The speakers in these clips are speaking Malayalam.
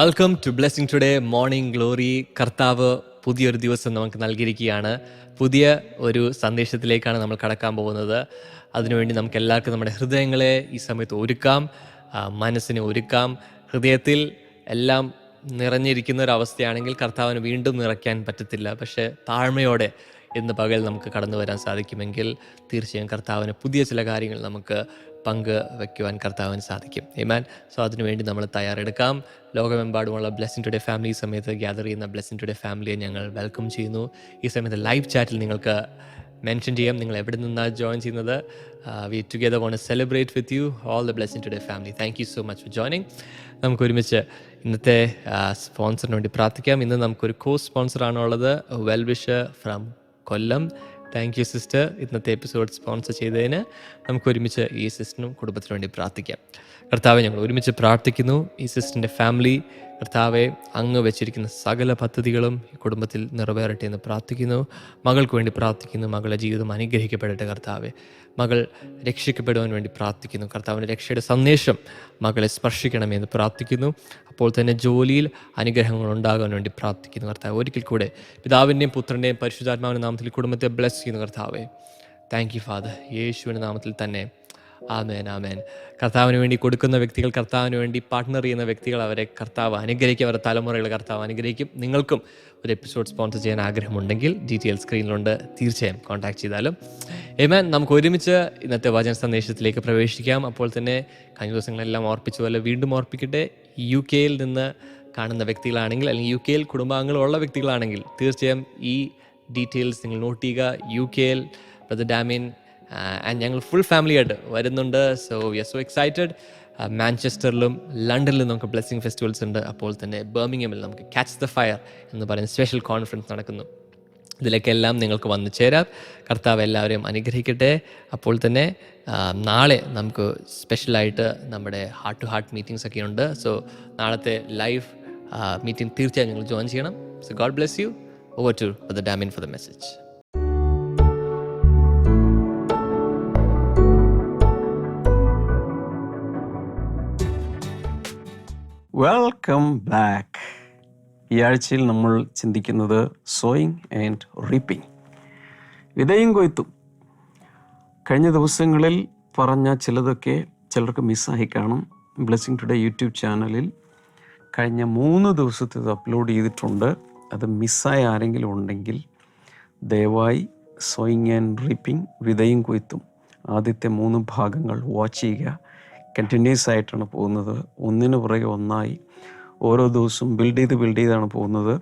Welcome to blessing today morning glory കർത്താവ് പുതിയൊരു ദിവസം നമുക്ക് നൽകിയിരിക്കുകയാണ്. പുതിയ ഒരു സന്ദേശത്തിലേക്കാണ് നമ്മൾ കടക്കാൻ പോകുന്നത്. അതിനുവേണ്ടി നമുക്ക് എല്ലാവർക്കും നമ്മുടെ ഹൃദയങ്ങളെ ഈ സമയത്ത് ഒരുക്കാം. മനസ്സിനെ ഒരുക്കാം. ഹൃദയത്തിൽ എല്ലാം നിറഞ്ഞിരിക്കുന്ന ഒരു അവസ്ഥയാണെങ്കിൽ കർത്താവിന് വീണ്ടും നിറയ്ക്കാൻ പറ്റത്തില്ല. പക്ഷേ താഴ്മയോടെ ഇന്ന് പകൽ നമുക്ക് കടന്നു വരാൻ സാധിക്കുമെങ്കിൽ തീർച്ചയായും കർത്താവിന് പുതിയ ചില കാര്യങ്ങൾ നമുക്ക് പങ്ക് വയ്ക്കുവാൻ കർത്താവിന് സാധിക്കും. ഏമാൻ സോ അതിനുവേണ്ടി നമ്മൾ തയ്യാറെടുക്കാം. ലോകമെമ്പാടുമുള്ള ബ്ലെസ്സിങ് ടുഡേ ഫാമിലി സമയത്ത് ഗ്യാദർ ചെയ്യുന്ന ബ്ലെസ്സിങ് ടുഡേ ഫാമിലിയെ ഞങ്ങൾ വെൽക്കം ചെയ്യുന്നു. ഈ സമയത്ത് ലൈവ് ചാറ്റിൽ നിങ്ങൾക്ക് മെൻഷൻ ചെയ്യാം. നിങ്ങൾ എവിടെ നിന്നാണ് ജോയിൻ ചെയ്യുന്നത്? We together won't celebrate with you all the blessing today family thank you so much for joining നമുക്ക് ഒരുമിച്ച് ഇന്നത്തെ സ്പോൺസറിന് വേണ്ടി പ്രാർത്ഥിക്കാം. ഇന്ന് നമുക്കൊരു കോ സ്പോൺസറാണുള്ളത് well wish from Kollam. Thank you sister ഇന്നത്തെ എപ്പിസോഡ് സ്പോൺസർ ചെയ്തതിന് നമുക്ക് ഒരുമിച്ച് ഈ സിസ്റ്ററിനും കുടുംബത്തിനു വേണ്ടി പ്രാർത്ഥിക്കാം. കർത്താവെ ഞങ്ങൾ ഒരുമിച്ച് പ്രാർത്ഥിക്കുന്നു. ഈ സിസ്റ്ററിന്റെ ഫാമിലി കർത്താവെ അങ്ങ് വെച്ചിരിക്കുന്ന സകല പദ്ധതികളും ഈ കുടുംബത്തിൽ നിറവേറട്ടെ എന്ന് പ്രാർത്ഥിക്കുന്നു. മകൾക്ക് വേണ്ടി പ്രാർത്ഥിക്കുന്നു. മകളുടെ ജീവിതം അനുഗ്രഹിക്കപ്പെടട്ടെ കർത്താവെ. മകൾ രക്ഷിക്കപ്പെടുവാൻ വേണ്ടി പ്രാർത്ഥിക്കുന്നു. കർത്താവിന്റെ രക്ഷയുടെ സന്ദേശം മകളെ സ്പർശിക്കണമെന്ന് പ്രാർത്ഥിക്കുന്നു. അപ്പോൾ തന്നെ ജോലിയിൽ അനുഗ്രഹങ്ങൾ ഉണ്ടാകാൻ വേണ്ടി പ്രാർത്ഥിക്കുന്നു കർത്താവ്. ഒരിക്കൽ കൂടെ പിതാവിന്റെയും പുത്രന്റെയും പരിശുദ്ധാത്മാവിന്റെ നാമത്തിൽ കുടുംബത്തെ ബ്ലസ് ചെയ്യുന്നു കർത്താവെ. താങ്ക് യു ഫാദർ യേശുവിന്റെ നാമത്തിൽ തന്നെ. ആമേൻ ആമേൻ. കർത്താവിന് വേണ്ടി കൊടുക്കുന്ന വ്യക്തികൾ കർത്താവിന് വേണ്ടി പാർട്ട്ണർ ചെയ്യുന്ന വ്യക്തികൾ അവരെ കർത്താവ് അനുഗ്രഹിക്കും. അവരുടെ തലമുറകൾ കർത്താവ് അനുഗ്രഹിക്കും. നിങ്ങൾക്കും ഒരു എപ്പിസോഡ് സ്പോൺസർ ചെയ്യാൻ ആഗ്രഹമുണ്ടെങ്കിൽ ഡീറ്റെയിൽ സ്ക്രീനിലുണ്ട് തീർച്ചയായും കോൺടാക്ട് ചെയ്താലും. ഏമാൻ നമുക്ക് ഒരുമിച്ച് ഇന്നത്തെ വചന സന്ദേശത്തിലേക്ക് പ്രവേശിക്കാം. അപ്പോൾ തന്നെ കഴിഞ്ഞ ദിവസങ്ങളെല്ലാം ഓർപ്പിച്ച പോലെ വീണ്ടും ഓർപ്പിക്കട്ടെ. യു കെയിൽ നിന്ന് കാണുന്ന വ്യക്തികളാണെങ്കിൽ അല്ലെങ്കിൽ യു കെയിൽ കുടുംബാംഗങ്ങളുള്ള വ്യക്തികളാണെങ്കിൽ തീർച്ചയായും ഈ ഡീറ്റെയിൽസ് നിങ്ങൾ നോട്ട് ചെയ്യുക. യു കെയിൽ ബ്രദർ ഡാമിൻ ആൻഡ് ഞങ്ങൾ ഫുൾ ഫാമിലി ആയിട്ട് വരുന്നുണ്ട്. So we are so excited മാഞ്ചസ്റ്ററിലും ലണ്ടനിലും നമുക്ക് ബ്ലെസ്സിങ് ഫെസ്റ്റിവൽസ് ഉണ്ട്. അപ്പോൾ തന്നെ ബർമിംഗമിൽ നമുക്ക് ക്യാച്ച് ദ ഫയർ എന്ന് പറയുന്ന സ്പെഷ്യൽ കോൺഫറൻസ് നടക്കുന്നു. ഇതിലേക്കെല്ലാം നിങ്ങൾക്ക് വന്നു ചേരാം. കർത്താവ് എല്ലാവരെയും അനുഗ്രഹിക്കട്ടെ. അപ്പോൾ തന്നെ നാളെ നമുക്ക് സ്പെഷ്യലായിട്ട് നമ്മുടെ ഹാർട്ട് ടു ഹാർട്ട് മീറ്റിംഗ്സ് ഒക്കെ ഉണ്ട്. സോ നാളത്തെ ലൈവ് മീറ്റിംഗ് തീർച്ചയായും നിങ്ങൾ ജോയിൻ ചെയ്യണം. So God bless you over to the Damien for the message welcome back ഈ ആഴ്ചയിൽ നമ്മൾ ചിന്തിക്കുന്നത് സോയിങ് ആൻഡ് റീപ്പിംഗ് വിതയും കൊയ്ത്തും. കഴിഞ്ഞ ദിവസങ്ങളിൽ പറഞ്ഞ ചിലതൊക്കെ ചിലർക്ക് മിസ്സായി കാണും. ബ്ലെസ്സിങ് ടുഡേ യൂട്യൂബ് ചാനലിൽ കഴിഞ്ഞ മൂന്ന് ദിവസത്തെ ഇത് അപ്ലോഡ് ചെയ്തിട്ടുണ്ട്. അത് മിസ്സായ ആരെങ്കിലും ഉണ്ടെങ്കിൽ ദയവായി സോയിങ് ആൻഡ് റീപ്പിംഗ് വിതയും കൊയ്ത്തും. ആദ്യത്തെ മൂന്ന് ഭാഗങ്ങൾ വാച്ച് ചെയ്യുക. കണ്ടിന്യൂസ് ആയിട്ടാണ് പോകുന്നത്. ഒന്നിനു പുറകെ ഒന്നായി ഓരോ ദിവസവും ബിൽഡ് ചെയ്ത് ബിൽഡ് ചെയ്താണ് പോകുന്നത്.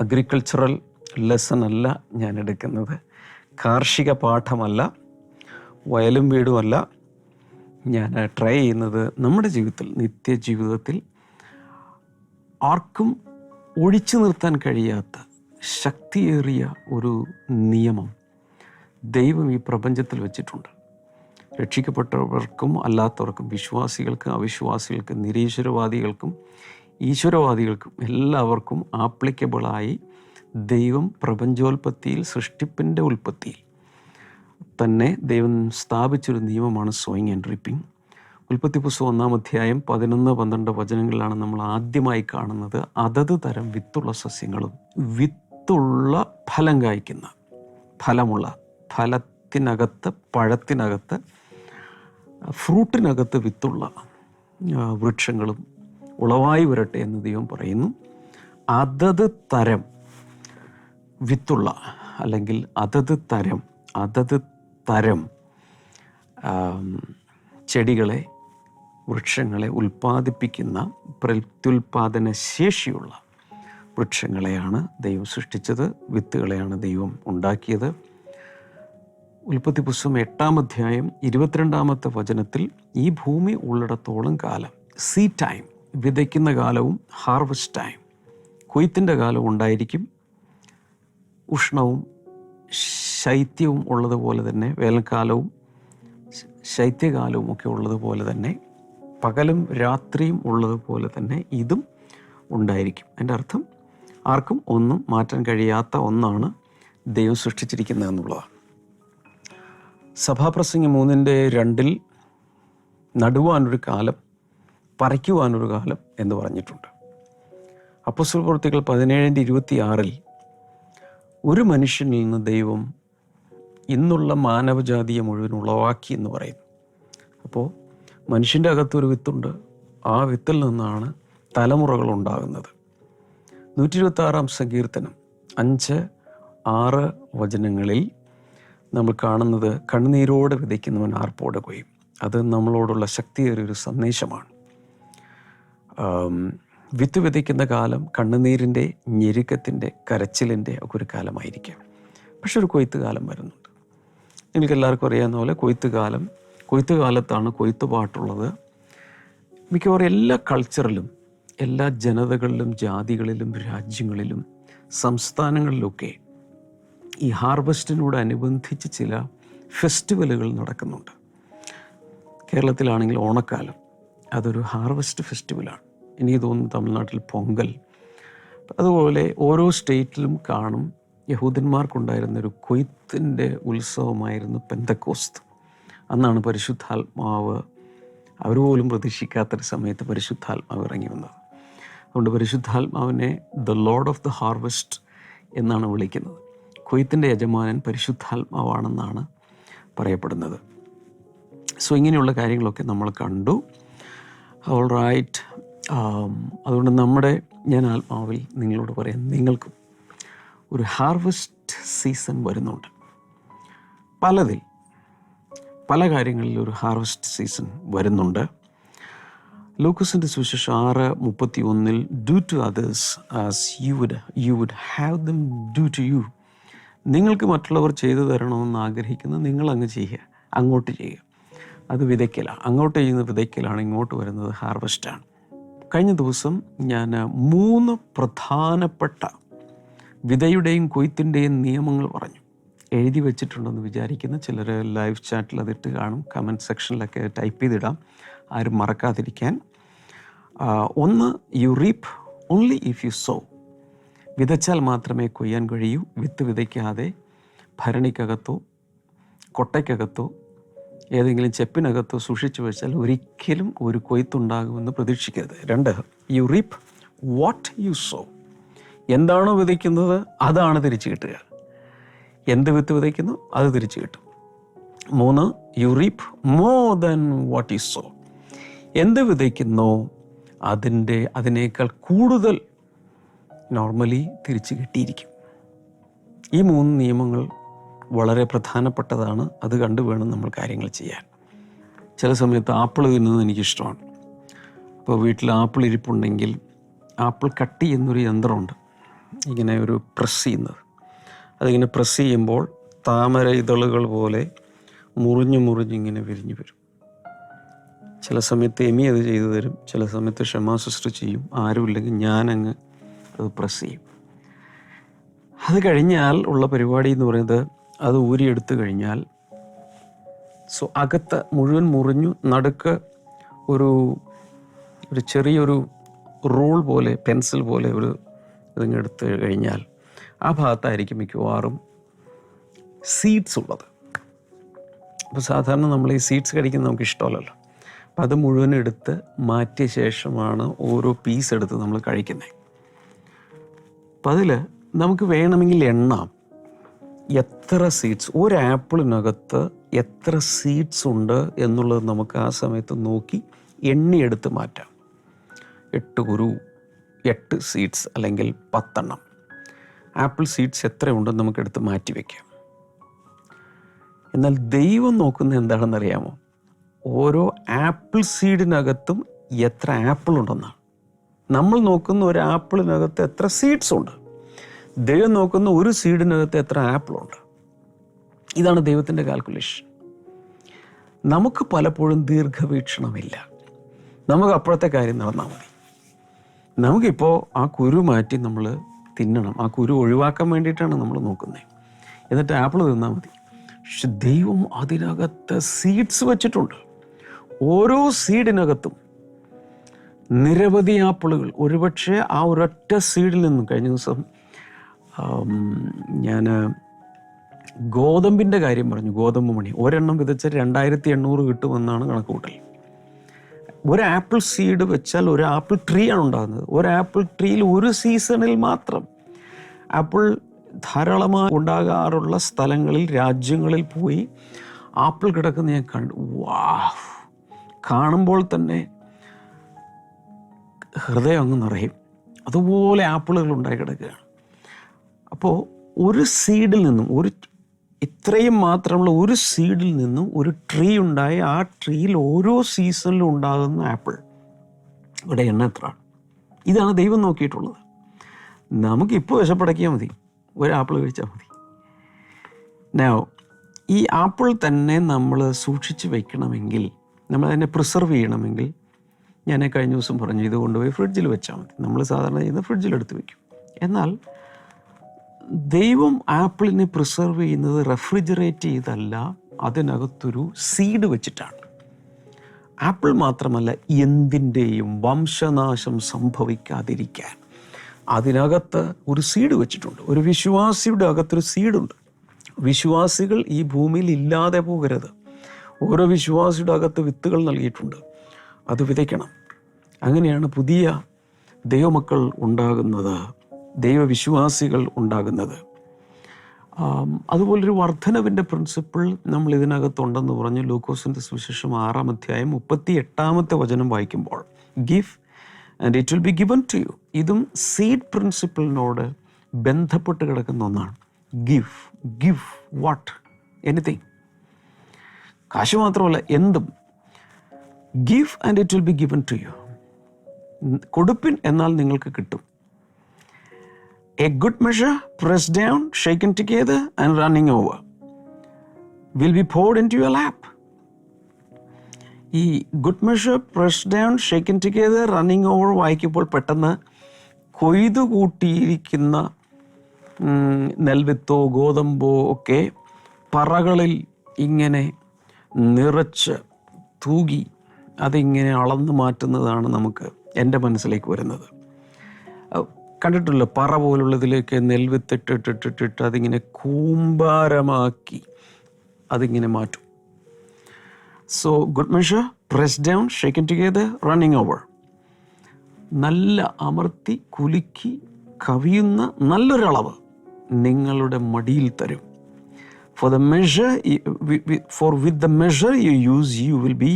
അഗ്രികൾച്ചറൽ ലെസൺ അല്ല ഞാൻ എടുക്കുന്നത്. കാർഷിക പാഠമല്ല വയലും വീടുമല്ല ഞാൻ ട്രൈ ചെയ്യുന്നത് നമ്മുടെ ജീവിതത്തിൽ നിത്യജീവിതത്തിൽ ആർക്കും ഒഴിച്ചു നിർത്താൻ കഴിയാത്ത ശക്തിയേറിയ ഒരു നിയമം ദൈവം ഈ പ്രപഞ്ചത്തിൽ വെച്ചിട്ടുണ്ട്. രക്ഷിക്കപ്പെട്ടവർക്കും അല്ലാത്തവർക്കും വിശ്വാസികൾക്കും അവിശ്വാസികൾക്കും നിരീശ്വരവാദികൾക്കും ഈശ്വരവാദികൾക്കും എല്ലാവർക്കും ആപ്ലിക്കബിളായി ദൈവം പ്രപഞ്ചോൽപത്തിയിൽ സൃഷ്ടിപ്പിന്റെ ഉൽപ്പത്തിയിൽ തന്നെ ദൈവം സ്ഥാപിച്ചൊരു നിയമമാണ് സോയിങ് ആൻഡ് റിപ്പിംഗ് ഉൽപ്പത്തി പുസ്തകം ഒന്നാം അധ്യായം പതിനൊന്ന് പന്ത്രണ്ട് വചനങ്ങളിലാണ് നമ്മൾ ആദ്യമായി കാണുന്നത്. അതത് തരം വിത്തുള്ള സസ്യങ്ങളും വിത്തുള്ള ഫലം കായ്ക്കുന്ന ഫലമുള്ള ഫലത്തിനകത്ത് പഴത്തിനകത്ത് ഫ്രൂട്ടിനകത്ത് വിത്തുള്ള വൃക്ഷങ്ങളും ഉളവായി വരട്ടെ എന്ന് ദൈവം പറയുന്നു. അതത് തരം വിത്തുള്ള അല്ലെങ്കിൽ അതത് തരം അതത് തരം ചെടികളെ വൃക്ഷങ്ങളെ ഉൽപ്പാദിപ്പിക്കുന്ന പ്രത്യുൽപാദന ശേഷിയുള്ള വൃക്ഷങ്ങളെയാണ് ദൈവം സൃഷ്ടിച്ചത്. വിത്തുകളെയാണ് ദൈവം ഉണ്ടാക്കിയത്. ഉൽപ്പത്തി പുസ്തകം എട്ടാം അധ്യായം ഇരുപത്തിരണ്ടാമത്തെ വചനത്തിൽ ഈ ഭൂമി ഉള്ളിടത്തോളം കാലം സീ ടൈം വിതയ്ക്കുന്ന കാലവും ഹാർവസ്റ്റ് ടൈം കൊയ്ത്തിന്റെ കാലം ഉണ്ടായിരിക്കും. ഉഷ്ണവും ശൈത്യവും ഉള്ളതുപോലെ തന്നെ വേനൽക്കാലവും ശൈത്യകാലവും ഒക്കെ ഉള്ളതുപോലെ തന്നെ പകലും രാത്രിയും ഉള്ളതുപോലെ തന്നെ ഇതും ഉണ്ടായിരിക്കും. എന്റെ അർത്ഥം ആർക്കും ഒന്നും മാറ്റാൻ കഴിയാത്ത ഒന്നാണ് ദൈവം സൃഷ്ടിച്ചിരിക്കുന്നത് എന്നുള്ളതാണ്. സഭാപ്രസംഗി മൂന്നിന്റെ രണ്ടിൽ നടുവാനൊരു കാലം പറിക്കുവാനൊരു കാലം എന്ന് പറഞ്ഞിട്ടുണ്ട്. അപ്പസ്വൽ പ്രവൃത്തികൾ പതിനേഴിന്റെ ഇരുപത്തി ആറിൽ ഒരു മനുഷ്യനിൽ നിന്ന് ദൈവം ഇന്നുള്ള മാനവജാതിയെ മുഴുവൻ ഉളവാക്കി എന്ന് പറയുന്നു. അപ്പോൾ മനുഷ്യന്റെ അകത്തൊരു വിത്തുണ്ട്. ആ വിത്തിൽ നിന്നാണ് തലമുറകൾ ഉണ്ടാകുന്നത്. നൂറ്റി ഇരുപത്തി ആറാം സങ്കീർത്തനം അഞ്ച് ആറ് വചനങ്ങളിൽ നമ്മൾ കാണുന്നത് കണ്ണുനീരോടെ വിതയ്ക്കുന്നവൻ ആർപ്പോടെ കൊയ്യും. അത് നമ്മളോടുള്ള ശക്തിയൊരു ഒരു സന്ദേശമാണ്. വിത്ത് വിതയ്ക്കുന്ന കാലം കണ്ണുനീരിന്റെ ഞെരുക്കത്തിന്റെ കരച്ചിലിന്റെ ഒക്കെ ഒരു കാലമായിരിക്കാം. പക്ഷെ ഒരു കൊയ്ത്ത് കാലം വരുന്നുണ്ട്. നിങ്ങൾക്ക് എല്ലാവർക്കും അറിയാവുന്ന പോലെ കൊയ്ത്ത് കാലം കൊയ്ത്ത് കാലത്താണ് കൊയ്ത്ത് പാട്ടുള്ളത്. മിക്കവാറും എല്ലാ കൾച്ചറിലും എല്ലാ ജനതകളിലും ജാതികളിലും രാജ്യങ്ങളിലും സംസ്ഥാനങ്ങളിലൊക്കെ ഈ ഹാർവസ്റ്റിനോട് അനുബന്ധിച്ച് ചില ഫെസ്റ്റിവലുകൾ നടക്കുന്നുണ്ട്. കേരളത്തിലാണെങ്കിൽ ഓണക്കാലം. അതൊരു ഹാർവസ്റ്റ് ഫെസ്റ്റിവലാണ്. എനിക്ക് തോന്നുന്നു തമിഴ്നാട്ടിൽ പൊങ്കൽ. അതുപോലെ ഓരോ സ്റ്റേറ്റിലും കാണും യഹൂദന്മാർക്കുണ്ടായിരുന്നൊരു കൊയ്ത്തിന്റെ ഉത്സവമായിരുന്നു പെന്തക്കോസ്ത്. അന്നാണ് പരിശുദ്ധാത്മാവ് അവർ പോലും പ്രതീക്ഷിക്കാത്തൊരു സമയത്ത് പരിശുദ്ധാത്മാവ് ഇറങ്ങി വന്നത്. അതുകൊണ്ട് പരിശുദ്ധാത്മാവിനെ the Lord of the harvest എന്നാണ് വിളിക്കുന്നത്. കൊയ്ത്തിന്റെ യജമാനൻ പരിശുദ്ധാത്മാവാണെന്നാണ് പറയപ്പെടുന്നത്. സോ ഇങ്ങനെയുള്ള കാര്യങ്ങളൊക്കെ നമ്മൾ കണ്ടു. ഓൾ റൈറ്റ് അതുകൊണ്ട് നമ്മുടെ ഞാൻ ആത്മാവിൽ നിങ്ങളോട് പറയാം. നിങ്ങൾക്കും ഒരു ഹാർവസ്റ്റ് സീസൺ വരുന്നുണ്ട്. പലതിൽ പല കാര്യങ്ങളിൽ ഒരു ഹാർവസ്റ്റ് സീസൺ വരുന്നുണ്ട്. ലൂക്കസിന്റെ സുവിശേഷം ആറ് മുപ്പത്തി ഒന്നിൽ do to others as you would you would have them do to you നിങ്ങൾക്ക് മറ്റുള്ളവർ ചെയ്തു തരണമെന്ന് ആഗ്രഹിക്കുന്ന നിങ്ങൾ അങ്ങ് ചെയ്യുക. അങ്ങോട്ട് ചെയ്യുക. അത് വിതയ്ക്കലാണ്. അങ്ങോട്ട് ചെയ്യുന്ന വിതയ്ക്കലാണ്. ഇങ്ങോട്ട് വരുന്നത് ഹാർവസ്റ്റാണ് കഴിഞ്ഞ ദിവസം ഞാൻ മൂന്ന് പ്രധാനപ്പെട്ട വിതയുടെയും കൊയ്ത്തിന്റെയും നിയമങ്ങൾ പറഞ്ഞു. എഴുതി വെച്ചിട്ടുണ്ടെന്ന് വിചാരിക്കുന്ന ചിലർ ലൈവ് ചാറ്റിൽ അതിട്ട് കാണും. കമന്റ് സെക്ഷനിലൊക്കെ ടൈപ്പ് ചെയ്തിടാം. ആരും മറക്കാതിരിക്കാൻ. ഒന്ന് you reap only if you sow വിതച്ചാൽ മാത്രമേ കൊയ്യാൻ കഴിയൂ. വിത്ത് വിതയ്ക്കാതെ ഭരണിക്കകത്തോ കൊട്ടയ്ക്കകത്തോ ഏതെങ്കിലും ചെപ്പിനകത്തോ സൂക്ഷിച്ചു വെച്ചാൽ ഒരിക്കലും ഒരു കൊയ്ത്തുണ്ടാകുമെന്ന് പ്രതീക്ഷിക്കരുത്. രണ്ട് you reap what you sow എന്താണോ വിതയ്ക്കുന്നത് അതാണ് തിരിച്ചു കിട്ടുക. എന്ത് വിത്ത് വിതയ്ക്കുന്നു അത് തിരിച്ചു കിട്ടും. മൂന്ന് you reap more than what you sow എന്ത് വിതയ്ക്കുന്നോ അതിന്റെ അതിനേക്കാൾ കൂടുതൽ നോർമലി തിരിച്ചു കിട്ടിയിരിക്കും. ഈ മൂന്ന് നിയമങ്ങൾ വളരെ പ്രധാനപ്പെട്ടതാണ്. അത് കണ്ടു വേണം നമ്മൾ കാര്യങ്ങൾ ചെയ്യാൻ. ചില സമയത്ത് ആപ്പിൾ തിന്നുന്നത് എനിക്കിഷ്ടമാണ്. അപ്പോൾ വീട്ടിൽ ആപ്പിൾ ഇരിപ്പുണ്ടെങ്കിൽ ആപ്പിൾ കട്ട് ചെയ്യുന്നൊരു യന്ത്രമുണ്ട്. ഇങ്ങനെ ഒരു പ്രസ് ചെയ്യുന്നത്. അതിങ്ങനെ പ്രസ് ചെയ്യുമ്പോൾ താമര ഇതളുകൾ പോലെ മുറിഞ്ഞ് മുറിഞ്ഞ് ഇങ്ങനെ വിരിഞ്ഞു വരും. ചില സമയത്ത് എമി അത് ചെയ്തു തരും. ചില സമയത്ത് ക്ഷമാ ചെയ്യും. ആരുമില്ലെങ്കിൽ ഞാനങ്ങ് അത് പ്രസ്. ചെയ്യും അത് കഴിഞ്ഞാൽ ഉള്ള പരിപാടി എന്ന് പറയുന്നത് അത് ഊരിയെടുത്തു കഴിഞ്ഞാൽ സോ അകത്ത് മുഴുവൻ മുറിഞ്ഞു നടുക്ക് ഒരു ഒരു ചെറിയൊരു റൂൾ പോലെ പെൻസിൽ പോലെ ഒരു ഇതിങ്ങ് എടുത്തു കഴിഞ്ഞാൽ ആ ഭാഗത്തായിരിക്കും മിക്കവാറും സീഡ്സ് ഉള്ളത്. അപ്പോൾ സാധാരണ നമ്മൾ ഈ സീഡ്സ് കഴിക്കുന്നത് നമുക്ക് ഇഷ്ടമല്ലല്ലോ. അപ്പം അത് മുഴുവൻ എടുത്ത് മാറ്റിയ ശേഷമാണ് ഓരോ പീസ് എടുത്ത് നമ്മൾ കഴിക്കുന്നത്. അപ്പം അതിൽ നമുക്ക് വേണമെങ്കിൽ എണ്ണാം. എത്ര സീഡ്സ് ഒരു ആപ്പിളിനകത്ത് എത്ര സീഡ്സ് ഉണ്ട് എന്നുള്ളത് നമുക്ക് ആ സമയത്ത് നോക്കി എണ്ണിയെടുത്ത് മാറ്റാം. എട്ട് ഗുരു എട്ട് സീഡ്സ് അല്ലെങ്കിൽ പത്തെണ്ണം. ആപ്പിൾ സീഡ്സ് എത്രയുണ്ടെന്ന് നമുക്ക് എടുത്ത് മാറ്റി വയ്ക്കാം എന്നാൽ ദൈവം നോക്കുന്നത് എന്താണെന്ന് അറിയാമോ ഓരോ ആപ്പിൾ സീഡിനകത്തും എത്ര ആപ്പിൾ ഉണ്ടെന്നാണ്. നമ്മൾ നോക്കുന്ന ഒരു ആപ്പിളിനകത്ത് എത്ര സീഡ്സ് ഉണ്ട്? ദൈവം നോക്കുന്ന ഒരു സീഡിനകത്ത് എത്ര ആപ്പിളുണ്ട് ഇതാണ് ദൈവത്തിന്റെ കാൽക്കുലേഷൻ നമുക്ക് പലപ്പോഴും ദീർഘവീക്ഷണമില്ല. നമുക്ക് അപ്പോഴത്തെ കാര്യം നടന്നാൽ മതി. നമുക്കിപ്പോൾ ആ കുരു മാറ്റി നമ്മൾ തിന്നണം. ആ കുരു ഒഴിവാക്കാൻ വേണ്ടിയിട്ടാണ് നമ്മൾ നോക്കുന്നത് എന്നിട്ട് ആപ്പിൾ തിന്നാൽ മതി. പക്ഷെ ദൈവം അതിനകത്ത് സീഡ്സ് വെച്ചിട്ടുണ്ട്. ഓരോ സീഡിനകത്തും നിരവധി ആപ്പിളുകൾ. ഒരുപക്ഷെ ആ ഒരൊറ്റ സീഡിൽ നിന്നും കഴിഞ്ഞ ദിവസം ഞാൻ ഗോതമ്പിന്റെ കാര്യം പറഞ്ഞു. ഗോതമ്പ് മണി. ഒരെണ്ണം വിതച്ച രണ്ടായിരത്തി എണ്ണൂറ് കിട്ടുമെന്നാണ് കണക്ക് കൂട്ടൽ. ഒരു ആപ്പിൾ സീഡ് വെച്ചാൽ ഒരു ആപ്പിൾ ട്രീ ആണ് ഉണ്ടാകുന്നത്. ഒരു ആപ്പിൾ ട്രീയിൽ ഒരു സീസണിൽ മാത്രം ആപ്പിൾ ധാരാളമായി ഉണ്ടാകാറുള്ള സ്ഥലങ്ങളിൽ രാജ്യങ്ങളിൽ പോയി ആപ്പിൾ കിടക്കുന്ന ഞാൻ കണ്ടു വാ കാണുമ്പോൾ തന്നെ ഹൃദയം അങ്ങ് നിറയും. അതുപോലെ ആപ്പിളുകൾ ഉണ്ടായി കിടക്കുകയാണ്. അപ്പോൾ ഒരു സീഡിൽ നിന്നും ഒരു ഇത്രയും മാത്രമുള്ള ഒരു സീഡിൽ നിന്നും ഒരു ട്രീ ഉണ്ടായി ആ ട്രീയിൽ ഓരോ സീസണിലും ഉണ്ടാകുന്ന ആപ്പിൾ. ഇവിടെ എണ്ണ എത്രയാണ്? ഇതാണ് ദൈവം നോക്കിയിട്ടുള്ളത്. നമുക്കിപ്പോൾ വിശപ്പടക്കിയാൽ മതി. ഒരു ആപ്പിൾ കഴിച്ചാൽ മതി. നോ ഈ ആപ്പിൾ തന്നെ നമ്മൾ സൂക്ഷിച്ച് വയ്ക്കണമെങ്കിൽ നമ്മൾ അതിനെ പ്രിസർവ് ചെയ്യണമെങ്കിൽ ഞാൻ കഴിഞ്ഞ ദിവസം പറഞ്ഞു ഇത് കൊണ്ടുപോയി ഫ്രിഡ്ജിൽ വെച്ചാൽ മതി. നമ്മൾ സാധാരണ ചെയ്യുന്നത് ഫ്രിഡ്ജിലെടുത്ത് വെക്കും. എന്നാൽ ദൈവം ആപ്പിളിനെ പ്രിസർവ് ചെയ്യുന്നത് റെഫ്രിജറേറ്റ് ചെയ്തല്ല അതിനകത്തൊരു സീഡ് വെച്ചിട്ടാണ്. ആപ്പിൾ മാത്രമല്ല എന്തിന്റെയും വംശനാശം സംഭവിക്കാതിരിക്കാൻ അതിനകത്ത് ഒരു സീഡ് വെച്ചിട്ടുണ്ട്. ഒരു വിശ്വാസിയുടെ അകത്തൊരു സീഡുണ്ട്. വിശ്വാസികൾ ഈ ഭൂമിയിൽ ഇല്ലാതെ പോകരുത്. ഓരോ വിശ്വാസിയുടെ അകത്ത് വിത്തുകൾ നൽകിയിട്ടുണ്ട്. അത് വിതയ്ക്കണം. അങ്ങനെയാണ് പുതിയ ദൈവമക്കൾ ഉണ്ടാകുന്നത് ദൈവവിശ്വാസികൾ ഉണ്ടാകുന്നത്. അതുപോലൊരു വർധനവിന്റെ പ്രിൻസിപ്പിൾ നമ്മൾ ഇതിനകത്തുണ്ടെന്ന് പറഞ്ഞ് ലൂക്കോസിന്റെ സുവിശേഷം ആറാം അധ്യായം മുപ്പത്തി എട്ടാമത്തെ വചനം വായിക്കുമ്പോൾ give and it will be given to you ഇതും സീഡ് പ്രിൻസിപ്പിളിനോട് ബന്ധപ്പെട്ട് കിടക്കുന്ന ഒന്നാണ്. ഗിഫ് ഗിഫ് വാട്ട് എനിത്തിങ് കാശ് മാത്രമല്ല എന്തും. Give and it will be given to you കൊടുപ്പിൻ എന്നാൽ നിങ്ങൾക്ക് കിട്ടും. A good measure press down shaken together and running over will be poured into your lap ഈ good measure press down shaken together running over വായിക്കുമ്പോൾ പെട്ടെന്ന് കൊയ്തു കൂട്ടിയിരിക്കുന്ന നെൽവിത്തോ ഗോതമ്പോ ഒക്കെ പറകളിൽ ഇങ്ങനെ നിറച്ച് തൂകി അതിങ്ങനെ അളന്നു മാറ്റുന്നതാണ് നമുക്ക് എന്റെ മനസ്സിലേക്ക് വരുന്നത്. കണ്ടിട്ടുള്ള പറ പോലുള്ളതിലേക്ക് നെൽവിത്തിട്ടിട്ടിട്ടിട്ട് അതിങ്ങനെ കൂമ്പാരമാക്കി അതിങ്ങനെ മാറ്റും. So good measure press down shaken together running over നല്ല അമർത്തി കുലുക്കി കവിയുന്ന നല്ലൊരളവ് നിങ്ങളുടെ മടിയിൽ തരും. For the measure for with the measure you use you will be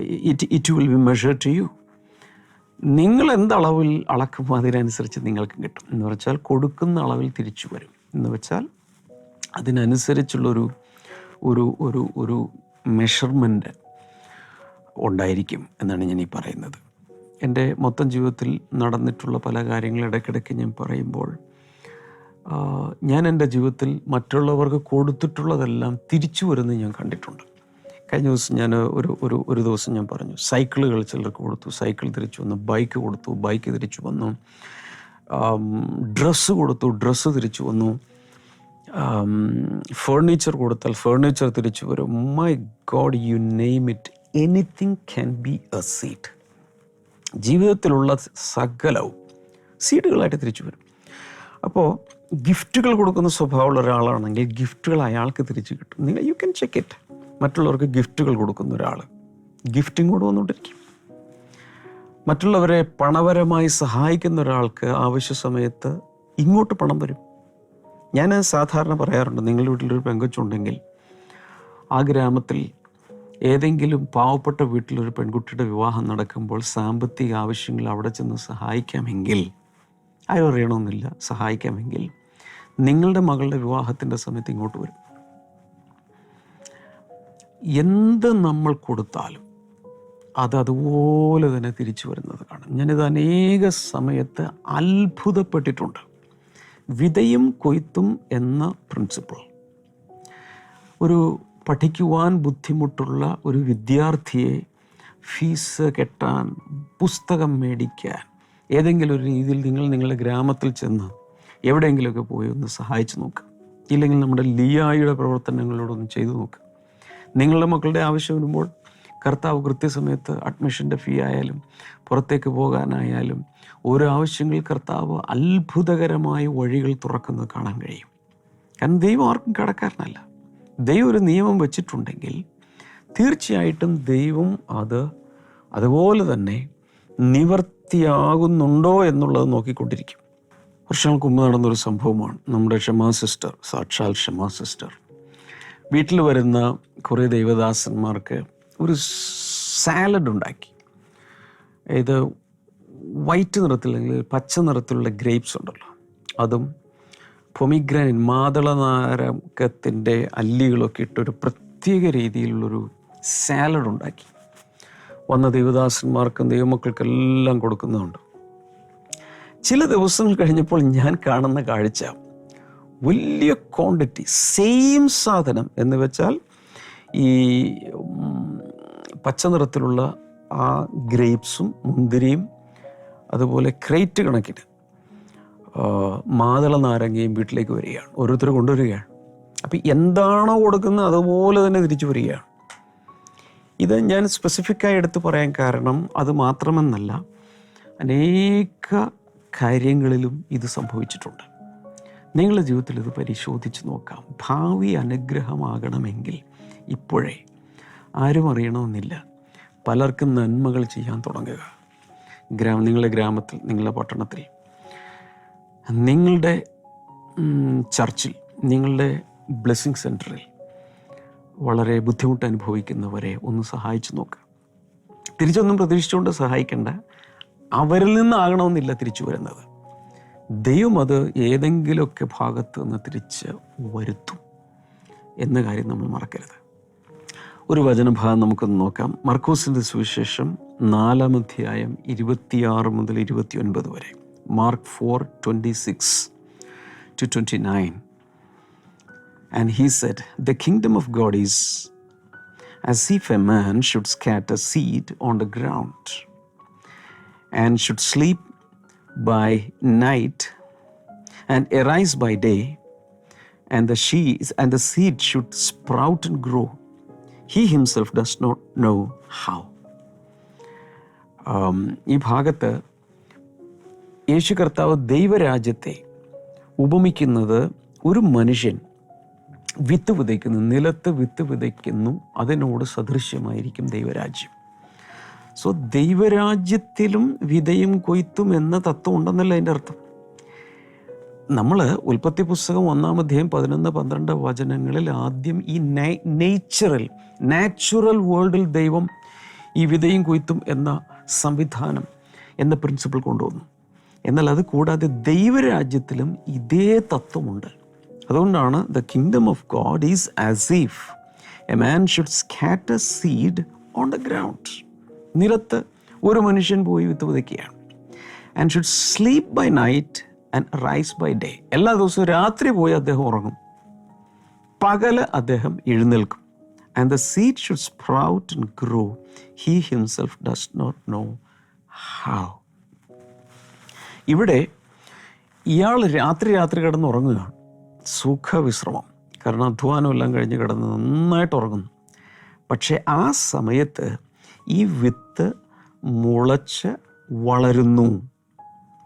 it it will be measure to you നിങ്ങൾ എന്തളവിൽ അളക്കുമോ അതിനനുസരിച്ച് നിങ്ങൾക്ക് കിട്ടും. എന്ന് വെച്ചാൽ കൊടുക്കുന്ന അളവിൽ തിരിച്ചു വരും. എന്ന് വെച്ചാൽ അതിനനുസരിച്ചുള്ളൊരു ഒരു ഒരു ഒരു മെഷർമെന്റ് ഉണ്ടായിരിക്കും എന്നാണ് ഞാൻ ഈ പറയുന്നത്. എന്റെ മൊത്തം ജീവിതത്തിൽ നടന്നിട്ടുള്ള പല കാര്യങ്ങൾ ഇടയ്ക്കിടയ്ക്ക് ഞാൻ പറയുമ്പോൾ ഞാൻ എന്റെ ജീവിതത്തിൽ മറ്റുള്ളവർക്ക് കൊടുത്തിട്ടുള്ളതെല്ലാം തിരിച്ചു വരുന്നത് ഞാൻ കണ്ടിട്ടുണ്ട്. കഴിഞ്ഞ ദിവസം ഞാൻ ഒരു ഒരു ഒരു ദിവസം ഞാൻ പറഞ്ഞു സൈക്കിളുകൾ ചിലർക്ക് കൊടുത്തു സൈക്കിൾ തിരിച്ചു വന്നു ബൈക്ക് കൊടുത്തു ബൈക്ക് തിരിച്ചു വന്നു ഡ്രസ്സ് കൊടുത്തു ഡ്രസ്സ് തിരിച്ചു വന്നു ഫേർണിച്ചർ കൊടുത്താൽ ഫേർണിച്ചർ തിരിച്ചു വരും. My God you name it anything can be a seed. ജീവിതത്തിലുള്ള സകലവും സീഡുകളായിട്ട് തിരിച്ചു വരും. അപ്പോൾ ഗിഫ്റ്റുകൾ കൊടുക്കുന്ന സ്വഭാവമുള്ള ഒരാളാണെങ്കിൽ ഗിഫ്റ്റുകൾ അയാൾക്ക് തിരിച്ചു കിട്ടും. നിങ്ങൾ യു ക്യാൻ ചെക്ക് ഇറ്റ് മറ്റുള്ളവർക്ക് ഗിഫ്റ്റുകൾ കൊടുക്കുന്ന ഒരാൾ ഗിഫ്റ്റിംഗ് കൊണ്ടുവന്നുകൊണ്ടിരിക്കും മറ്റുള്ളവരെ പണപരമായി സഹായിക്കുന്ന ഒരാൾക്ക് ആവശ്യ സമയത്ത് ഇങ്ങോട്ട് പണം വരും. ഞാൻ സാധാരണ പറയാറുണ്ട് നിങ്ങളുടെ വീട്ടിലൊരു പെങ്കൊച്ചുണ്ടെങ്കിൽ ആ ഗ്രാമത്തിൽ ഏതെങ്കിലും പാവപ്പെട്ട വീട്ടിലൊരു പെൺകുട്ടിയുടെ വിവാഹം നടക്കുമ്പോൾ സാമ്പത്തിക ആവശ്യങ്ങൾ അവിടെ ചെന്ന് സഹായിക്കാമെങ്കിൽ ആരും അറിയണമെന്നില്ല സഹായിക്കാമെങ്കിൽ നിങ്ങളുടെ മകളുടെ വിവാഹത്തിന്റെ സമയത്ത് ഇങ്ങോട്ട് വരും. എന്ത് നമ്മൾ കൊടുത്താലും അത് അതുപോലെ തന്നെ തിരിച്ചു വരുന്നത് കാണാം. ഞാനിത് അനേക സമയത്ത് അത്ഭുതപ്പെട്ടിട്ടുണ്ട്. വിതയും കൊയ്ത്തും എന്ന പ്രിൻസിപ്പിൾ ഒരു പഠിക്കുവാൻ ബുദ്ധിമുട്ടുള്ള ഒരു വിദ്യാർത്ഥിയെ ഫീസ് കെട്ടാൻ പുസ്തകം മേടിക്കാൻ ഏതെങ്കിലും ഒരു രീതിയിൽ നിങ്ങൾ നിങ്ങളുടെ ഗ്രാമത്തിൽ ചെന്ന് എവിടെയെങ്കിലുമൊക്കെ പോയി ഒന്ന് സഹായിച്ചു നോക്കുക ഇല്ലെങ്കിൽ നമ്മുടെ ലിയായുടെ പ്രവർത്തനങ്ങളോടൊന്ന് ചെയ്തു നോക്കുക നിങ്ങളുടെ മക്കളുടെ ആവശ്യം വരുമ്പോൾ കർത്താവ് കൃത്യസമയത്ത് അഡ്മിഷന്റെ ഫീ ആയാലും പുറത്തേക്ക് പോകാനായാലും ഓരോ ആവശ്യങ്ങൾ കർത്താവ് അത്ഭുതകരമായ വഴികൾ തുറക്കുന്നത് കാണാൻ കഴിയും. കാരണം ദൈവം ആർക്കും കടക്കാരനല്ല. ദൈവം ഒരു നിയമം വെച്ചിട്ടുണ്ടെങ്കിൽ തീർച്ചയായിട്ടും ദൈവം അത് അതുപോലെ തന്നെ നിവർത്തിയാകുന്നുണ്ടോ എന്നുള്ളത് നോക്കിക്കൊണ്ടിരിക്കും. വർഷങ്ങൾക്ക് മുമ്പ് നടന്നൊരു സംഭവമാണ് നമ്മുടെ ക്ഷമാ സിസ്റ്റർ സാക്ഷാൽ ക്ഷമാ സിസ്റ്റർ. വീട്ടിൽ വരുന്ന കുറേ ദൈവദാസന്മാർക്ക് ഒരു സാലഡ് ഉണ്ടാക്കി. ഇത് വൈറ്റ് നിറത്തിൽ അല്ലെങ്കിൽ പച്ച നിറത്തിലുള്ള ഗ്രേപ്സ് ഉണ്ടല്ലോ. അതും പൊമിഗ്രാനിൻ മാതളനാരകത്തിന്റെ അല്ലികളൊക്കെ ഇട്ടൊരു പ്രത്യേക രീതിയിലുള്ളൊരു സാലഡ് ഉണ്ടാക്കി. വന്ന ദൈവദാസന്മാർക്കും ദൈവമക്കൾക്കെല്ലാം കൊടുക്കുന്നുണ്ട് ചില ദിവസങ്ങൾ കഴിഞ്ഞപ്പോൾ ഞാൻ കാണുന്ന കാഴ്ച വലിയ ക്വാണ്ടിറ്റി സെയിം സാധനം എന്ന് വെച്ചാൽ ഈ പച്ച നിറത്തിലുള്ള ആ ഗ്രേപ്സും മുന്തിരിയും അതുപോലെ ക്രേറ്റ് കണക്കിന് മാതള നാരങ്ങയും വീട്ടിലേക്ക് വരികയാണ്. ഓരോരുത്തർ കൊണ്ടുവരികയാണ്. അപ്പം എന്താണോ കൊടുക്കുന്നത് അതുപോലെ തന്നെ തിരിച്ചു വരികയാണ്. ഇത് ഞാൻ സ്പെസിഫിക്കായി എടുത്ത് പറയാൻ കാരണം അത് മാത്രമെന്നല്ല അനേക കാര്യങ്ങളിലും ഇത് സംഭവിച്ചിട്ടുണ്ട്. നിങ്ങളുടെ ജീവിതത്തിൽ ഇത് പരിശോധിച്ച് നോക്കാം. ഭാവി അനുഗ്രഹമാകണമെങ്കിൽ ഇപ്പോഴേ ആരും അറിയണമെന്നില്ല. പലർക്കും നന്മകൾ ചെയ്യാൻ തുടങ്ങുക. ഗ്രാമ നിങ്ങളുടെ ഗ്രാമത്തിൽ നിങ്ങളുടെ പട്ടണത്തിൽ. നിങ്ങളുടെ ചർച്ചിൽ നിങ്ങളുടെ ബ്ലെസ്സിങ് സെന്ററിൽ വളരെ ബുദ്ധിമുട്ട് അനുഭവിക്കുന്നവരെ ഒന്ന് സഹായിച്ചു നോക്കുക തിരിച്ചൊന്നും പ്രതീക്ഷിച്ചുകൊണ്ട് സഹായിക്കേണ്ട. അവരിൽ നിന്നാകണമെന്നില്ല തിരിച്ചു വരുന്നത്. ദൈവം അത് ഏതെങ്കിലുമൊക്കെ ഭാഗത്ത് നിന്ന് തിരിച്ച് വരുത്തും എന്ന കാര്യം നമ്മൾ മറക്കരുത്. ഒരു വചനഭാഗം നമുക്കൊന്ന് നോക്കാം. മർക്കോസിന്റെ സുവിശേഷം നാലാം അധ്യായം ഇരുപത്തിയാറ് മുതൽ ഇരുപത്തിയൊൻപത് വരെ. Mark four twenty six to twenty nine. And he set the kingdom of God is as as if a man should scatter seed on the ground and should sleep by night and arise by day, and the sheaves and the seed should sprout and grow. He himself does not know how. Um, ഈ ഭാഗത്ത് യേശു കർത്താവ് ദൈവരാജ്യത്തെ ഉപമിക്കുന്നത് ഒരു മനുഷ്യൻ വിത്ത് വിതയ്ക്കുന്നു നിലത്ത് വിത്ത് വിതയ്ക്കുന്നു അതിനോട് സദൃശ്യമായിരിക്കും ദൈവരാജ്യം സോ ദൈവരാജ്യത്തിലും വിധയും കൊയ്ത്തും എന്ന തത്വം ഉണ്ടെന്നല്ല അതിന്റെ അർത്ഥം. നമ്മൾ ഉൽപ്പത്തി പുസ്തകം ഒന്നാം അധ്യായം പതിനൊന്ന് പന്ത്രണ്ട് വചനങ്ങളിൽ ആദ്യം ഈ നേച്ചറൽ നാച്ചുറൽ വേൾഡിൽ ദൈവം ഈ വിധയും കൊയ്ത്തും എന്ന സംവിധാനം എന്ന പ്രിൻസിപ്പിൾ കൊണ്ടുവന്നു. എന്നാൽ അത് കൂടാതെ ദൈവരാജ്യത്തിലും ഇതേ തത്വമുണ്ട്. അതുകൊണ്ടാണ് the kingdom of God is as if a man should scatter seed on the ground നിലത്ത് ഒരു മനുഷ്യൻ പോയി വിത്ത് വിതയ്ക്കുകയാണ് and should sleep by night and rise by day എല്ലാ ദിവസവും രാത്രി പോയി അദ്ദേഹം ഉറങ്ങും. പകൽ അദ്ദേഹം എഴുന്നേൽക്കും. And the seed should sprout and grow he himself does not know how ഇവിടെ ഇയാൾ രാത്രി രാത്രി കിടന്ന് ഉറങ്ങുകയാണ്. സുഖവിശ്രമം. കാരണം അധ്വാനം എല്ലാം കഴിഞ്ഞ് കിടന്ന് നന്നായിട്ട് ഉറങ്ങുന്നു. പക്ഷേ ആ സമയത്ത് ഈ വിത്ത് മുളച്ച് വളരുന്നു.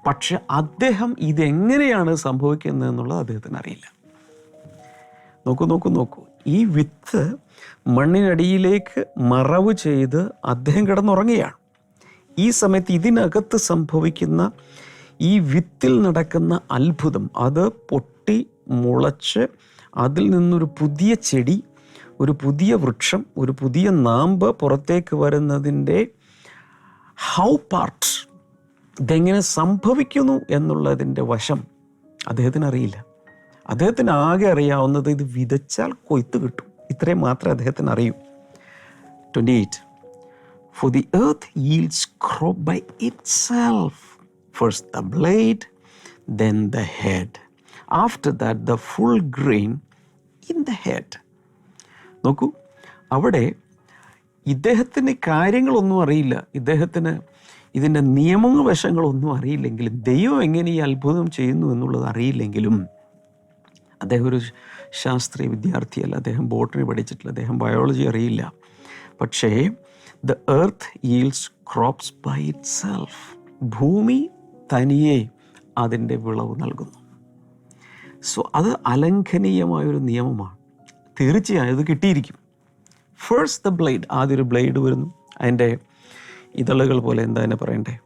പക്ഷെ അദ്ദേഹം ഇതെങ്ങനെയാണ് സംഭവിക്കുന്നത് എന്നുള്ളത് അദ്ദേഹത്തിന് അറിയില്ല. നോക്കൂ നോക്കൂ നോക്കൂ. ഈ വിത്ത് മണ്ണിനടിയിലേക്ക് മറവ് ചെയ്ത് അദ്ദേഹം കിടന്നുറങ്ങുകയാണ്. ഈ സമയത്ത് ഇതിനകത്ത് സംഭവിക്കുന്ന ഈ വിത്തിൽ നടക്കുന്ന അത്ഭുതം അത് പൊട്ടി മുളച്ച് അതിൽ നിന്നൊരു പുതിയ ചെടി ഒരു പുതിയ വൃക്ഷം ഒരു പുതിയ നാമ്പ് പുറത്തേക്ക് വരുന്നതിന്റെ ഹൗ പാർട്ട് ഇതെങ്ങനെ സംഭവിക്കുന്നു എന്നുള്ളതിന്റെ വശം അദ്ദേഹത്തിന് അറിയില്ല അദ്ദേഹത്തിന് ആകെ അറിയാവുന്നത് ഇത് വിതച്ചാൽ കൊയ്ത്ത് കിട്ടും. ഇത്രയും മാത്രമേ അദ്ദേഹത്തിന് അറിയൂ twenty eight for the earth earth crop by itself first the blade then the head after that the full grain in the head. നോക്കൂ. അവിടെ ഇദ്ദേഹത്തിന് കാര്യങ്ങളൊന്നും അറിയില്ല. ഇദ്ദേഹത്തിന് ഇതിന്റെ നിയമങ്ങൾ വശങ്ങളൊന്നും അറിയില്ലെങ്കിലും ദൈവം എങ്ങനെ ഈ അത്ഭുതം ചെയ്യുന്നു എന്നുള്ളത് അറിയില്ലെങ്കിലും അദ്ദേഹം ഒരു ശാസ്ത്രീയ വിദ്യാർത്ഥിയല്ല. അദ്ദേഹം ബോട്ടണി പഠിച്ചിട്ടില്ല. അദ്ദേഹം ബയോളജി അറിയില്ല. പക്ഷേ the earth yields crops by itself ഭൂമി തനിയെ അതിന്റെ വിളവ് നൽകുന്നു. സോ അത് അലംഘനീയമായൊരു നിയമമാണ്. തീർച്ചയായും അത് കിട്ടിയിരിക്കും. ഫേഴ്സ്റ്റ് ദ ബ്ലേഡ് ആദ്യം ഒരു ബ്ലേഡ് വരുന്നു. അതിന്റെ ഇതളുകൾ പോലെ എന്താ തന്നെ പറയണ്ടേ?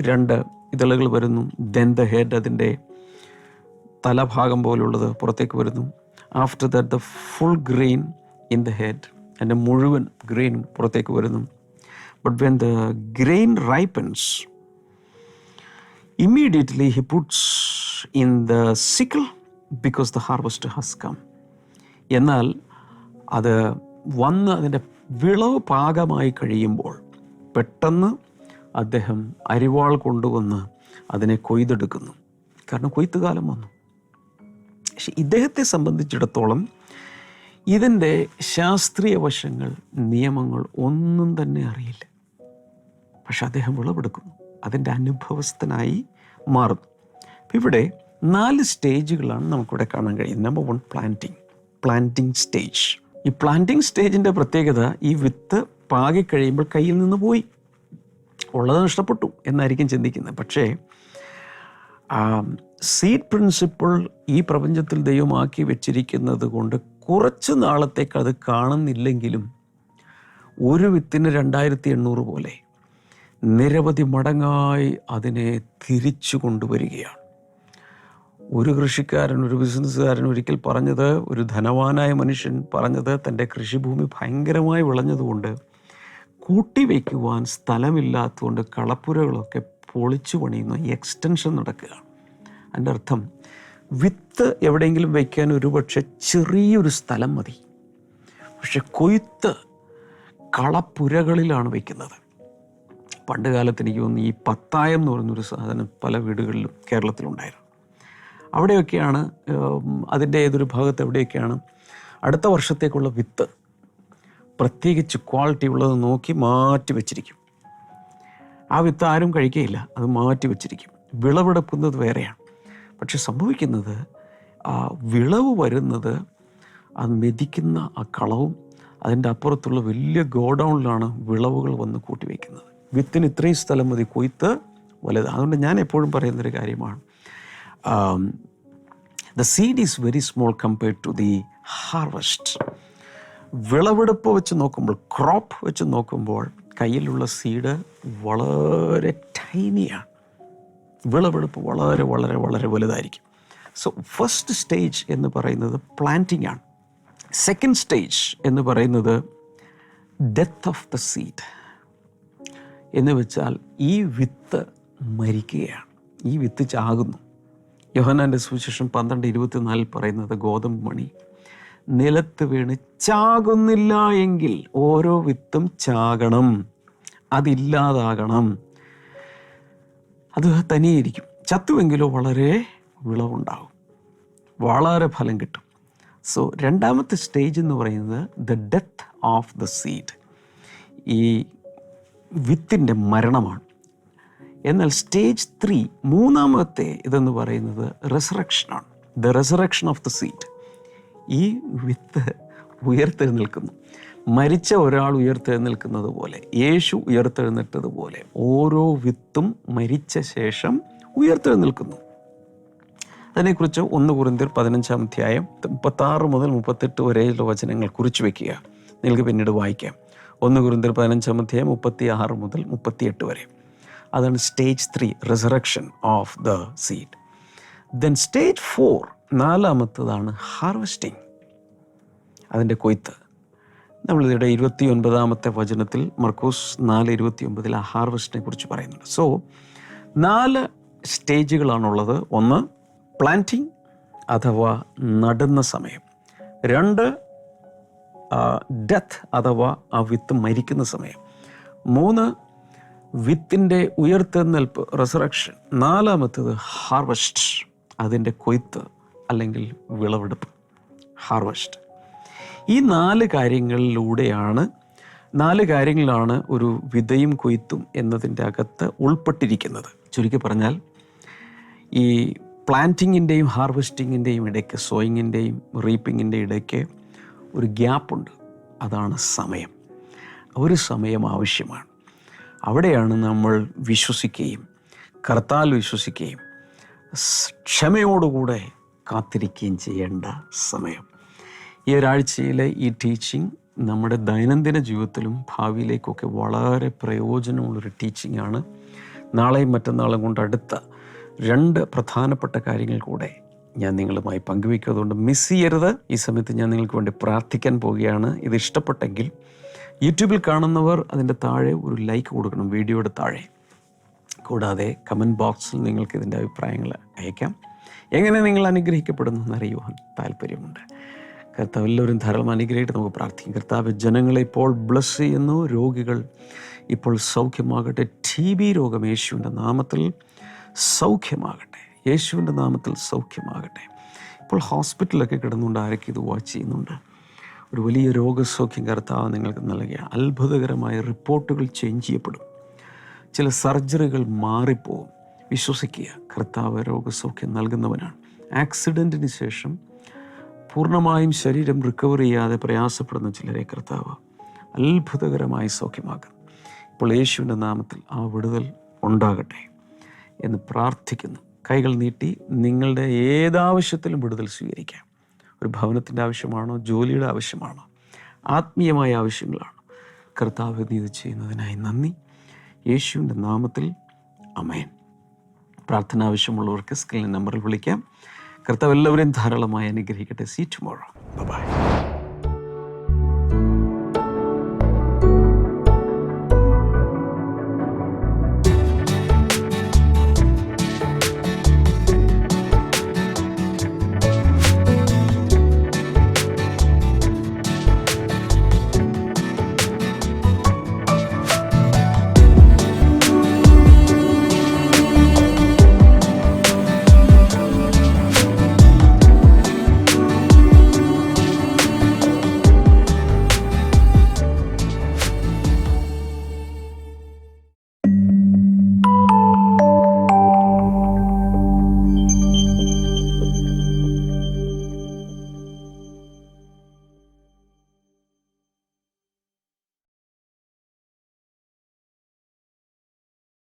രണ്ട് ഇതളുകൾ വരുന്നു. ദെൻ ദ ഹെഡ് അതിന്റെ തലഭാഗം പോലുള്ളത് പുറത്തേക്ക് വരുന്നു. After that the full grain in the head അതിന്റെ മുഴുവൻ ഗ്രെയിൻ പുറത്തേക്ക് വരുന്നു. But when the grain ripens immediately he puts in the sickle because the harvest has come എന്നാൽ അത് വന്ന് അതിന്റെ വിളവ് പാകമായി കഴിയുമ്പോൾ പെട്ടെന്ന് അദ്ദേഹം അരിവാൾ കൊണ്ടുവന്ന് അതിനെ കൊയ്തെടുക്കുന്നു. കാരണം കൊയ്ത്തുകാലം വന്നു. പക്ഷെ ഇദ്ദേഹത്തെ സംബന്ധിച്ചിടത്തോളം ഇതിന്റെ ശാസ്ത്രീയ വശങ്ങൾ നിയമങ്ങൾ ഒന്നും തന്നെ അറിയില്ല. പക്ഷെ അദ്ദേഹം വിളവെടുക്കുന്നു. അതിന്റെ അനുഭവസ്ഥനായി മാറുന്നു. ഇവിടെ നാല് സ്റ്റേജുകളാണ് നമുക്കിവിടെ കാണാൻ കഴിയുന്നത്. Number one planting planting stage ഈ പ്ലാന്റിംഗ് സ്റ്റേജിന്റെ പ്രത്യേകത ഈ വിത്ത് പാകി കഴിയുമ്പോൾ കയ്യിൽ നിന്ന് പോയി. ഉള്ളത് നഷ്ടപ്പെട്ടു എന്നായിരിക്കും ചിന്തിക്കുന്നത്. പക്ഷേ സീഡ് പ്രിൻസിപ്പിൾ ഈ പ്രപഞ്ചത്തിൽ ദൈവമാക്കി വെച്ചിരിക്കുന്നത് കൊണ്ട് കുറച്ച് നാളത്തേക്ക് അത് കാണുന്നില്ലെങ്കിലും ഒരു വിത്തിന് രണ്ടായിരത്തി എണ്ണൂറ് പോലെ നിരവധി മടങ്ങായി അതിനെ തിരിച്ചു കൊണ്ടുവരികയാണ്. ഒരു കൃഷിക്കാരൻ ഒരു ബിസിനസ്സുകാരൻ ഒരിക്കൽ പറഞ്ഞത് ഒരു ധനവാനായ മനുഷ്യൻ പറഞ്ഞത് തന്റെ കൃഷിഭൂമി ഭയങ്കരമായി വിളഞ്ഞതുകൊണ്ട് കൂട്ടി കൂട്ടിവെക്കുവാൻ സ്ഥലമില്ലാത്തതുകൊണ്ട് കളപ്പുരകളൊക്കെ പൊളിച്ചു പണിയുന്ന എക്സ്റ്റൻഷൻ നടക്കുകയാണ്. അതിന്റെ അർത്ഥം വിത്ത് എവിടെയെങ്കിലും വയ്ക്കാൻ ഒരുപക്ഷെ ചെറിയൊരു സ്ഥലം മതി. പക്ഷെ കൊയ്ത്ത് കളപ്പുരകളിലാണ് വയ്ക്കുന്നത്. പണ്ട് കാലത്ത് എനിക്ക് തോന്നുന്നു ഈ പത്തായം എന്ന് പറയുന്നൊരു സാധനം പല വീടുകളിലും കേരളത്തിലുണ്ടായിരുന്നു. അവിടെയൊക്കെയാണ് അതിന്റെ ഏതൊരു ഭാഗത്ത് എവിടെയൊക്കെയാണ് അടുത്ത വർഷത്തേക്കുള്ള വിത്ത് പ്രത്യേകിച്ച് ക്വാളിറ്റി ഉള്ളത് നോക്കി മാറ്റി വെച്ചിരിക്കും. ആ വിത്ത് ആരും കഴിക്കുകയില്ല അത് മാറ്റി വെച്ചിരിക്കും. വിളവെടുക്കുന്നത് വേറെയാണ്. പക്ഷെ സംഭവിക്കുന്നത് ആ വിളവ് വരുന്നത് അത് മെതിക്കുന്ന ആ കളവും അതിന്റെ അപ്പുറത്തുള്ള വലിയ ഗോഡൗണിലാണ് വിളവുകൾ വന്ന് കൂട്ടിവെക്കുന്നത്. വിത്തിന് ഇത്രയും സ്ഥലം മതി കൊയ്ത്ത് വലുത്. അതുകൊണ്ട് ഞാൻ എപ്പോഴും പറയുന്നൊരു കാര്യമാണ് the seed is very small compared to the harvest. വിളവെടുപ്പ് വെച്ച് നോക്കുമ്പോൾ ക്രോപ്പ് വെച്ച് നോക്കുമ്പോൾ കയ്യിലുള്ള സീഡ് വളരെ ടൈനിയാണ് വിളവെടുപ്പ് വളരെ വളരെ വളരെ വലുതായിരിക്കും. സോ ഫസ്റ്റ് സ്റ്റേജ് എന്ന് പറയുന്നത് പ്ലാന്റിംഗ് ആണ്. സെക്കൻഡ് സ്റ്റേജ് എന്ന് പറയുന്നത് ഡെത്ത് ഓഫ് ദ സീഡ് എന്ന് വെച്ചാൽ ഈ വിത്ത് മരിക്കുകയാണ്. ഈ വിത്ത് ചാകുന്നു. യോഹനാന്റെ സുവിശേഷം പന്ത്രണ്ട് ഇരുപത്തിനാലിൽ പറയുന്നത് ഗോതമ്പ് മണി. നിലത്ത് വീണ് ചാകുന്നില്ല എങ്കിൽ ഓരോ വിത്തും ചാകണം. അതില്ലാതാകണം. അത് തനിയിരിക്കും ചത്തുവെങ്കിലോ വളരെ വിളവുണ്ടാകും. വളരെ ഫലം കിട്ടും. സോ രണ്ടാമത്തെ സ്റ്റേജ് എന്ന് പറയുന്നത് the death of the seed ഈ വിത്തിന്റെ മരണമാണ്. എന്നാൽ സ്റ്റേജ് ത്രീ മൂന്നാമത്തെ ഇതെന്ന് പറയുന്നത് റെസറക്ഷനാണ് the resurrection of the seed ഈ വിത്ത് ഉയർത്തെഴുന്നേൽക്കുന്നു. മരിച്ച ഒരാൾ ഉയർത്തെഴുന്നേൽക്കുന്നത് പോലെ യേശു ഉയർത്തെഴുന്നേറ്റതുപോലെ ഓരോ വിത്തും മരിച്ച ശേഷം ഉയർത്തെഴുന്നേൽക്കുന്നു. അതിനെക്കുറിച്ച് ഒന്ന് കുറിന്തിർ പതിനഞ്ചാം അധ്യായം മുപ്പത്താറ് മുതൽ മുപ്പത്തെട്ട് വരെയുള്ള വചനങ്ങൾ കുറിച്ചു വെക്കുക. നിങ്ങൾക്ക് പിന്നീട് വായിക്കാം. ഒന്ന് കുറിന്തിർ പതിനഞ്ചാം അധ്യായം മുപ്പത്തി ആറ് മുതൽ മുപ്പത്തിയെട്ട് വരെ. അതാണ് stage three resurrection of the seed then stage four നാലാമത്തതാണ് harvesting അതിന്റെ കൊയ്ത്ത്. നമ്മളിവിടെ ഇരുപത്തി ഒൻപതാമത്തെ വചനത്തിൽ മർക്കൂസ് നാല് ഇരുപത്തി ഒമ്പതിൽ ആ ഹാർവെസ്റ്റിനെ കുറിച്ച് പറയുന്നുണ്ട്. സോ നാല് സ്റ്റേജുകളാണുള്ളത് ഒന്ന് പ്ലാന്റിംഗ് അഥവാ നടുന്ന സമയം. രണ്ട് ഡെത്ത് അഥവാ ആ വിത്ത് മരിക്കുന്ന സമയം. മൂന്ന് വിത്തിന്റെ ഉയർത്തെന്നൽപ്പ് റെസറക്ഷൻ നാലാമത്തത് ഹാർവസ്റ്റ് അതിന്റെ കൊയ്ത്ത് അല്ലെങ്കിൽ വിളവെടുപ്പ്. ഹാർവസ്റ്റ് ഈ നാല് കാര്യങ്ങളിലൂടെയാണ് നാല് കാര്യങ്ങളാണ് ഒരു വിതയും കൊയ്ത്തും എന്നതിന്റെ അകത്ത് ഉൾപ്പെട്ടിരിക്കുന്നത്. ചുരുക്കി പറഞ്ഞാൽ ഈ പ്ലാന്റിങ്ങിന്റെയും ഹാർവെസ്റ്റിങ്ങിന്റെയും ഇടയ്ക്ക് സോയിങ്ങിന്റെയും റീപ്പിങ്ങിന്റെ ഇടയ്ക്ക് ഒരു ഗ്യാപ്പുണ്ട് അതാണ് സമയം. ഒരു സമയം ആവശ്യമാണ്. അവിടെയാണ് നമ്മൾ വിശ്വസിക്കുകയും കർത്താൽ വിശ്വസിക്കുകയും ക്ഷമയോടുകൂടെ കാത്തിരിക്കുകയും ചെയ്യേണ്ട സമയം. ഈ ഒരാഴ്ചയിലെ ഈ ടീച്ചിങ് നമ്മുടെ ദൈനംദിന ജീവിതത്തിലും ഭാവിയിലേക്കൊക്കെ വളരെ പ്രയോജനമുള്ളൊരു ടീച്ചിങ് ആണ്. നാളെയും മറ്റന്നാളും കൊണ്ട് അടുത്ത രണ്ട് പ്രധാനപ്പെട്ട കാര്യങ്ങൾ കൂടെ ഞാൻ നിങ്ങളുമായി പങ്കുവയ്ക്കും അതുകൊണ്ട് മിസ് ചെയ്യരുത്. ഈ സമയത്ത് ഞാൻ നിങ്ങൾക്ക് വേണ്ടി പ്രാർത്ഥിക്കാൻ പോവുകയാണ്. ഇത് ഇഷ്ടപ്പെട്ടെങ്കിൽ യൂട്യൂബിൽ കാണുന്നവർ അതിന്റെ താഴെ ഒരു ലൈക്ക് കൊടുക്കണം വീഡിയോയുടെ താഴെ. കൂടാതെ കമന്റ് ബോക്സിൽ നിങ്ങൾക്ക് ഇതിന്റെ അഭിപ്രായങ്ങൾ അയക്കാം. എങ്ങനെ നിങ്ങൾ അനുഗ്രഹിക്കപ്പെടുന്നു എന്നറിയുവാൻ താല്പര്യമുണ്ട്. കർത്താവ് എല്ലാവരും ധാരാളം അനുഗ്രഹിയിട്ട് നമുക്ക് പ്രാർത്ഥിക്കും. കർത്താവ് ജനങ്ങളെ ഇപ്പോൾ ബ്ലസ് ചെയ്യുന്നു. രോഗികൾ ഇപ്പോൾ സൗഖ്യമാകട്ടെ. ടി ബി രോഗം യേശുവിന്റെ നാമത്തിൽ സൗഖ്യമാകട്ടെ. യേശുവിന്റെ നാമത്തിൽ സൗഖ്യമാകട്ടെ. ഇപ്പോൾ ഹോസ്പിറ്റലൊക്കെ കിടന്നുകൊണ്ട് ആരൊക്കെ ഇത് വാച്ച് ചെയ്യുന്നുണ്ട്? ഒരു വലിയ രോഗസൗഖ്യം കർത്താവ് നിങ്ങൾക്ക് നൽകുക അത്ഭുതകരമായ റിപ്പോർട്ടുകൾ ചേഞ്ച് ചെയ്യപ്പെടും. ചില സർജറികൾ മാറിപ്പോവും. വിശ്വസിക്കുക കർത്താവ് രോഗസൗഖ്യം നൽകുന്നവനാണ്. ആക്സിഡന്റിന് ശേഷം പൂർണമായും ശരീരം റിക്കവർ ചെയ്യാതെ പ്രയാസപ്പെടുന്ന ചിലരെ കർത്താവ് അത്ഭുതകരമായി സൗഖ്യമാക്കും. ഇപ്പോൾ യേശുവിന്റെ നാമത്തിൽ ആ വിടുതൽ ഉണ്ടാകട്ടെ എന്ന് പ്രാർത്ഥിക്കുന്നു. കൈകൾ നീട്ടി നിങ്ങളുടെ ഏതാവശ്യത്തിലും വിടുതൽ സ്വീകരിക്കാം. ഒരു ഭവനത്തിന്റെ ആവശ്യമാണോ? ജോലിയുടെ ആവശ്യമാണോ? ആത്മീയമായ ആവശ്യങ്ങളാണ്. കർത്താവ് നീ ഇത് ചെയ്യുന്നതിനായി നന്ദി. യേശുവിന്റെ നാമത്തിൽ അമയൻ പ്രാർത്ഥന ആവശ്യമുള്ളവർക്ക് സ്ക്രീൻ നമ്പറിൽ വിളിക്കാം. കർത്താവ് എല്ലാവരെയും ധാരാളമായി അനുഗ്രഹിക്കട്ടെ. See tomorrow bye